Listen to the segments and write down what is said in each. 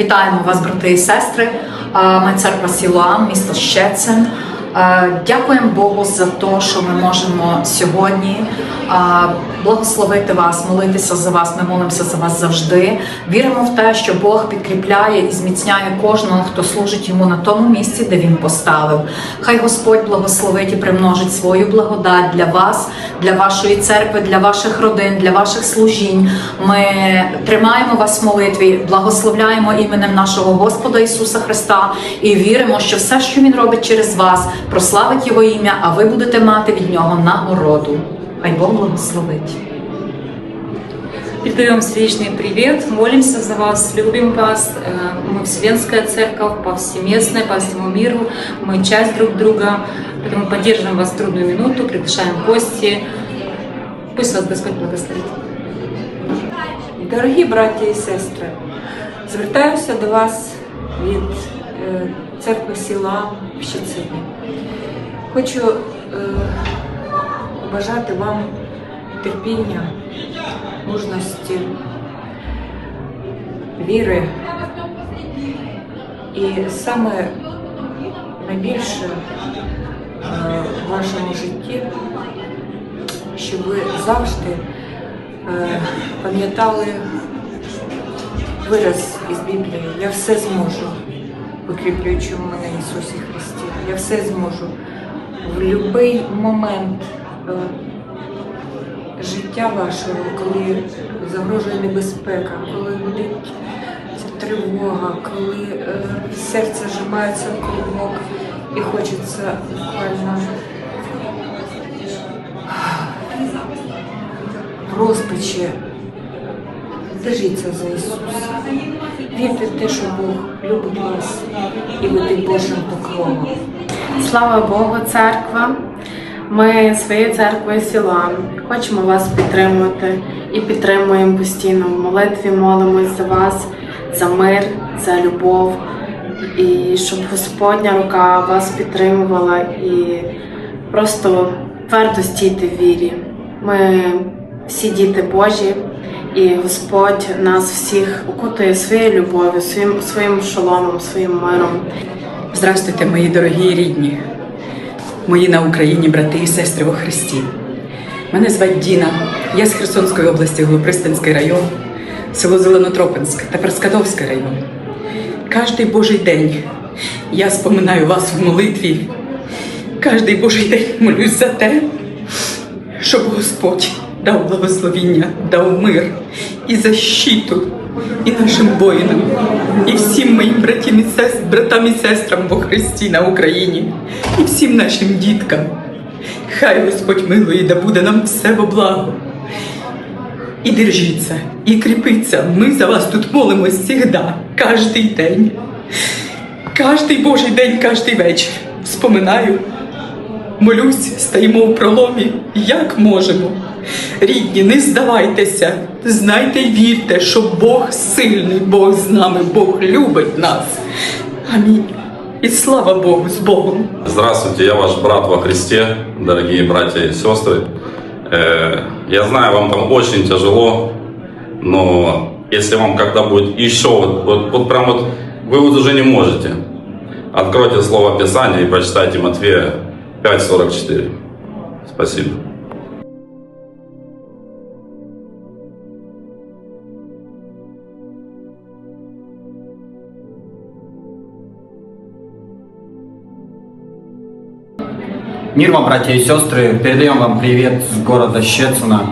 Вітаємо вас, брати і сестри. Ми церква Сілуам, місто Щецин. Е, Дякуємо Богу за те, що ми можемо сьогодні е, благословити вас, молитися за вас. Ми молимося за вас завжди. Віримо в те, що Бог підкріпляє і зміцняє кожного, хто служить йому на тому місці, де він поставив. Хай Господь благословить і примножить свою благодать для вас, для вашої церкви, для ваших родин, для ваших служінь. Ми тримаємо вас в молитві, благословляємо іменем нашого Господа Ісуса Христа і віримо, що все, що Він робить через вас, прославить Його ім'я, а ви будете мати від нього нагороду. Хай Бог благословить. Передаем сердечный привет, молимся за вас, любим вас. Э, Мы Вселенская Церковь, повсеместная, по всему миру. Мы часть друг друга, поэтому поддерживаем вас в трудную минуту, приглашаем в гости. Пусть вас Господь благословит. Дорогі браті і сестри, звертаюся до вас від е, церкви сіла в Щецині. Хочу е, бажати вам терпіння, мужності, віри і саме найбільше е, в вашому житті, щоб ви завжди е, пам'ятали вираз із Біблії Я все зможу, викріплюючи в мене Ісусі Христі. Я все зможу в будь-який момент е, життя вашого, коли загрожує небезпека, коли буде тривога, коли е, серце зжимається в клубок і хочеться буквально в розпачі. Держіться за Ісуса. Вірте в те, що Бог любить вас і ви під Божим покровом. Слава Богу, церква. Ми своєю церквою Сілам хочемо вас підтримувати і підтримуємо постійно в молитві, молимось за вас, за мир, за любов, і щоб Господня рука вас підтримувала і просто твердо стійте в вірі. Ми всі діти Божі, і Господь нас всіх окутує своєю любов'ю, своїм, своїм шоломом, своїм миром. Здравствуйте, мої дорогі рідні, мої на Україні брати і сестри во Христі. Мене звати Діна, я з Херсонської області, Голопристанський район, село Зеленотропинськ та Перскадовський район. Кожний Божий день я споминаю вас в молитві. Кожний Божий день молюсь за те, щоб Господь дав благословіння, дав мир і защиту і нашим воїнам, і всім моїм братам і, сес... братам і сестрам во Христі на Україні, і всім нашим діткам. Хай Господь милує, да буде нам все во благо. І держіться, і кріпиться. Ми за вас тут молимось завжди, кожний день. Кожний Божий день, кожний вечір. Вспоминаю, молюсь, стоїмо в проломі, як можемо. Рідні, не здавайтеся, знайте й вірте, що Бог сильний, Бог з нами, Бог любить нас. Амінь. І слава Богу з Богом. Здравствуйте, я ваш брат во Христе, дорогие братья и сестры. Э, Я знаю, вам там очень тяжело, но если вам когда будет еще, вот, вот, вот прям вот, вы вот уже не можете, откройте слово Писания и прочитайте Матфея 5.44. Спасибо. Мир вам, братья и сестры, передаем вам привет с города Щецина.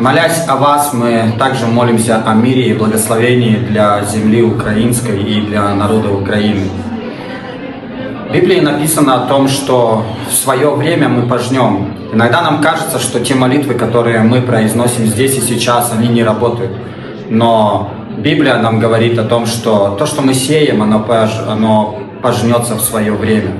Молясь о вас, мы также молимся о мире и благословении для земли украинской и для народа Украины. В Библии написано о том, что в свое время мы пожнем. Иногда нам кажется, что те молитвы, которые мы произносим здесь и сейчас, они не работают. Но Библия нам говорит о том, что то, что мы сеем, оно, пож- пожнется в свое время.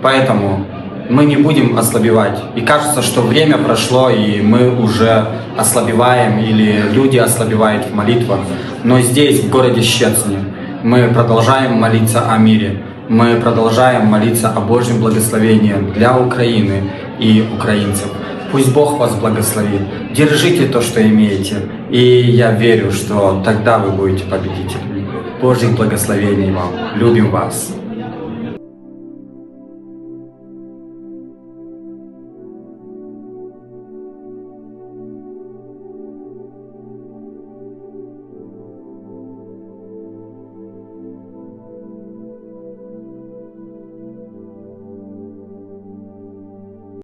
Поэтому мы не будем ослабевать. И кажется, что время прошло, и мы уже ослабеваем, или люди ослабевают в молитвах. Но здесь, в городе Щецине, мы продолжаем молиться о мире. Мы продолжаем молиться о Божьем благословении для Украины и украинцев. Пусть Бог вас благословит. Держите то, что имеете. И я верю, что тогда вы будете победителями. Божьих благословений вам. Любим вас.